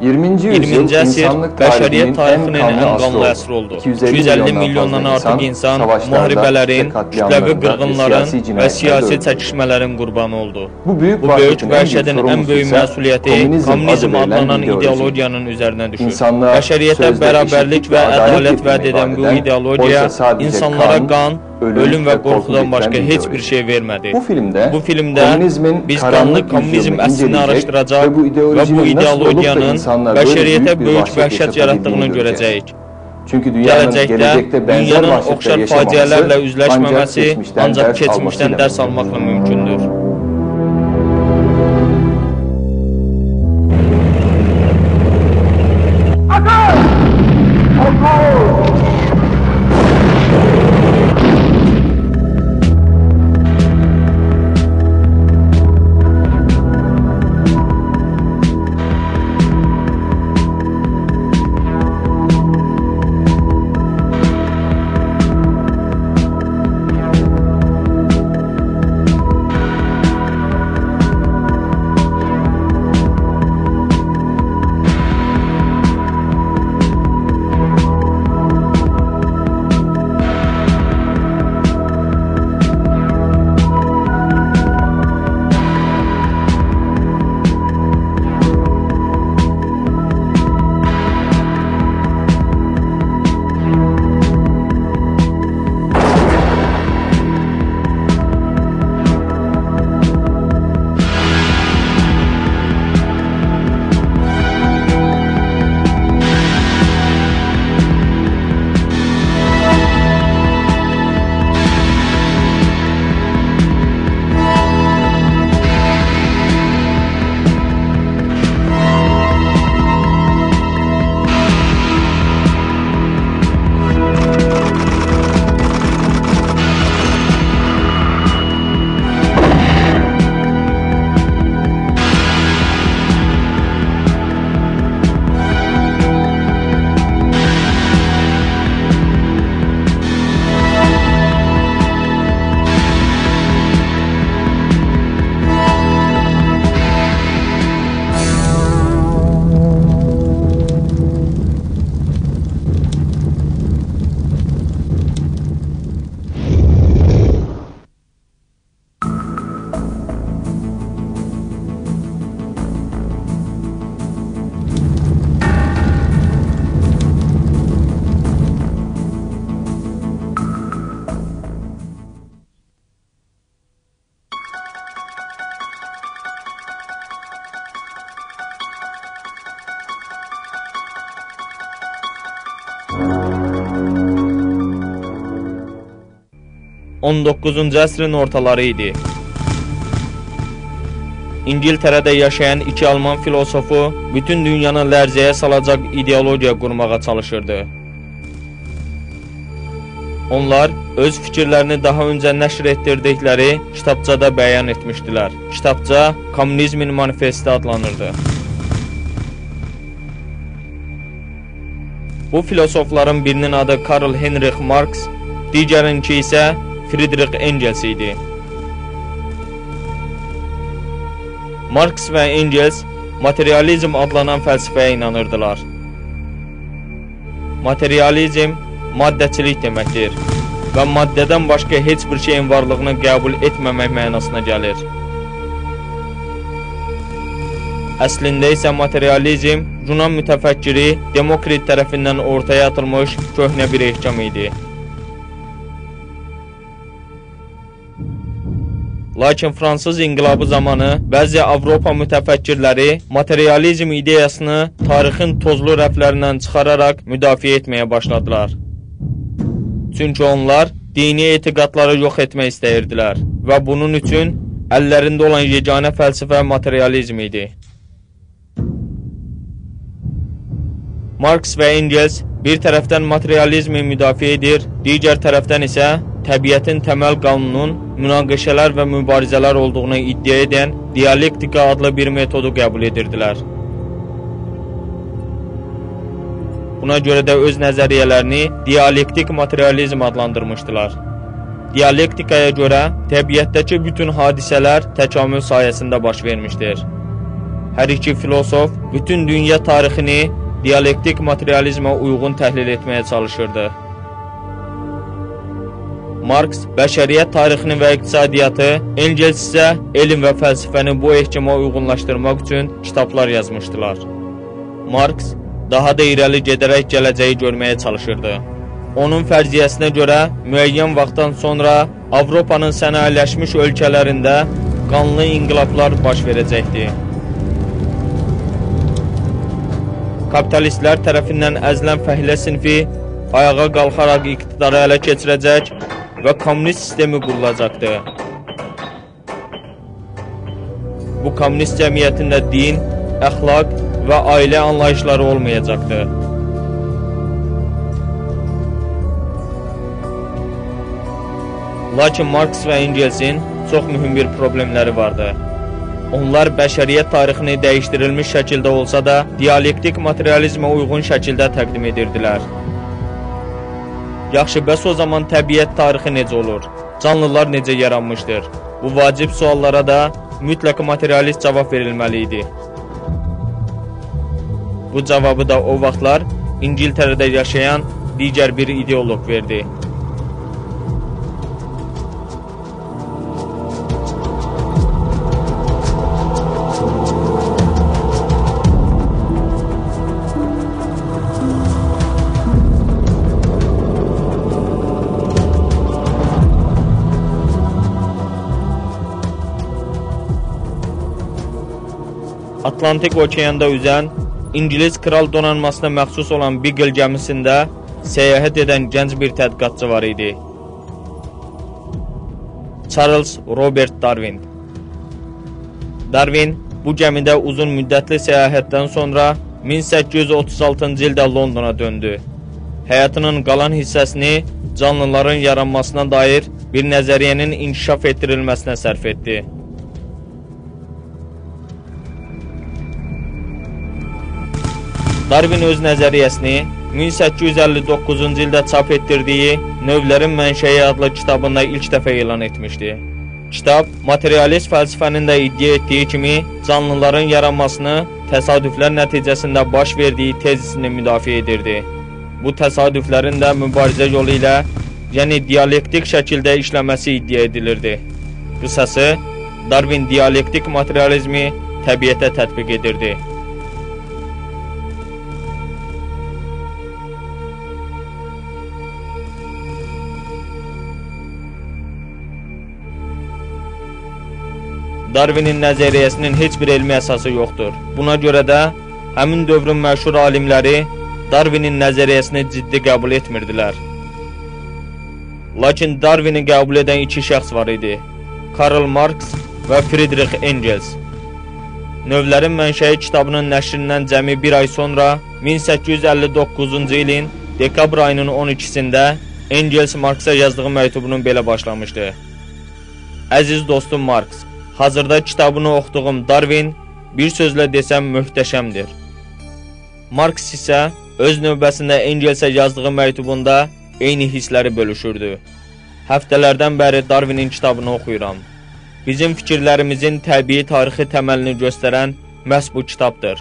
20. 20-ci əsr insanlık bəşəriyyət tarixinin en ən qanlı asrı əsr oldu. 250 250 milyondan artıq insan müharibələrin, kütləvi qırğınların və siyasi çəkişmələrin qurbanı oldu. Bu büyük, Bu böyük vəhşətin ən böyük məsuliyyəti kommunizm adlanan ideologiyanın üzərinə düşür. İnsanlığa Bəşəriyyətə bərabərlik və ədalət vəd edən bu ideologiya insanlara qan, ölüm ölüm və və qorxu qorxudan başqa heç bir şey vermədi. Bu filmde, Bu filmdə biz qanlı kommunizm əslini araşdıracaq və bu və bu ideologiyanın bəşəriyyətə böyük vəhşət yaratdığını görəcəyik. Çünkü dünyanın Gələcəkdə benzer dünyanın vahşetler oxşar faciələrlə üzləşməməsi ancaq keçmişdən dərs almaqla mümkündür. On doqquzuncu əsrin ortaları idi. İngiltərədə yaşayan iki alman filosofu bütün dünyanı lərzəyə salacaq ideologiya qurmağa çalışırdı. Onlar öz fikirlərini daha öncə nəşr etdirdikləri kitabçada bəyan etmişdilər. Kitabça Kommunizmin Manifesti adlanırdı. Bu filosofların birinin adı Karl Heinrich Marx, digərinki isə Friedrich Engels idi. Marx və Engels materializm adlanan fəlsəfəyə inanırdılar. Materializm maddəçilik deməkdir və maddədən başqa heç bir şeyin varlığını qəbul etməmək mənasına gəlir. Əslində isə materializm Yunan mütəfəkkiri Demokrit tərəfindən ortaya atılmış köhnə bir ehkam idi. Lakin Fransız inqilabı zamanı bəzi Avropa mütəfəkkirləri materializm ideyasını tarixin tozlu rəflərindən çıxararaq müdafiə etməyə başladılar. Çünki onlar dini etiqadları yox etmək istəyirdilər və bunun üçün əllərində olan yeganə fəlsəfə materializm idi. Marx və Engels bir tərəfdən materializmi müdafiə edir, digər tərəfdən isə təbiətin təməl qanunun münaqişələr və mübarizələr olduğunu iddia edən dialektika adlı bir metodu qəbul edirdilər. Buna görə də öz nəzəriyyələrini dialektik materializm adlandırmışdılar. Dialektikaya görə təbiətdəki bütün hadisələr təkamül sayəsində baş vermişdir. hər iki filosof bütün dünya tarixini dialektik materializmə uyğun təhlil etməyə çalışırdı. Marks bəşəriyyət tarixini və iqtisadiyyatı, Engels isə elm və fəlsəfəni bu ehkama uyğunlaşdırmaq üçün kitablar yazmışdılar. Marks daha da irəli gedərək gələcəyi görməyə çalışırdı. Onun fərziyyəsinə görə müəyyən vaxtdan sonra Avropanın sənayeləşmiş ölkələrində qanlı inqilablar baş verəcəkdi. Kapitalistlər tərəfindən əzilən fəhlə sinfi ayağa qalxaraq iqtidarı ələ keçirəcək və kommunist sistemi qurulacaqdı. Bu kommunist cəmiyyətində din, əxlaq və ailə anlayışları olmayacaqdı. Lakin Marks və Engelsin çox mühüm bir problemləri vardı. Onlar bəşəriyyət tarixini dəyişdirilmiş şəkildə olsa da, dialektik materializmə uyğun şəkildə təqdim edirdilər. Yaxşı, bəs o zaman təbiət tarixi necə olur? Canlılar necə yaranmışdır? Bu vacib suallara da mütləq materialist cavab verilməli idi. Bu cavabı da o vaxtlar İngiltərədə yaşayan digər bir ideoloq verdi. Atlantik okeanda üzən İngilis kral donanmasına məxsus olan Beagle gəmisində səyahət edən gənc bir tədqiqatçı var idi. Charles Robert Darwin. Darwin bu gəmidə uzun müddətli səyahətdən sonra 1836-cı ildə Londona döndü. Həyatının qalan hissəsini canlıların yaranmasına dair bir nəzəriyyənin inkişaf etdirilməsinə sərf etdi. Darwin öz nəzəriyyəsini 1859-cu ildə çap etdirdiyi Növlərin Mənşəyi adlı kitabında ilk dəfə elan etmişdi. Kitab materialist fəlsəfənin də iddia etdiyi kimi canlıların yaranmasını təsadüflər nəticəsində baş verdiyi tezisini müdafiə edirdi. Bu təsadüflərin də mübarizə yolu ilə, yəni dialektik şəkildə işləməsi iddia edilirdi. Qısası, Darwin dialektik materializmi təbiətə tətbiq edirdi. Darwinin nəzəriyyəsinin heç bir elmi əsası yoxdur. Buna görə də həmin dövrün məşhur alimləri Darwinin nəzəriyyəsini ciddi qəbul etmirdilər. Lakin Darwini qəbul edən iki şəxs var idi. Karl Marx və Friedrich Engels. Növlərin mənşəyi kitabının nəşrindən cəmi bir ay sonra 1859-cu ilin dekabr ayının 12-sində Engels Marksa yazdığı məktubunun belə başlamışdı. Əziz dostum Marks, Hazırda kitabını oxuduğum Darwin bir sözlə desəm möhtəşəmdir. Marks isə öz növbəsində Engelsə yazdığı məktubunda eyni hissləri bölüşürdü. Həftələrdən bəri Darwinin kitabını oxuyuram. Bizim fikirlərimizin təbii tarixi təməlini göstərən məhz bu kitabdır.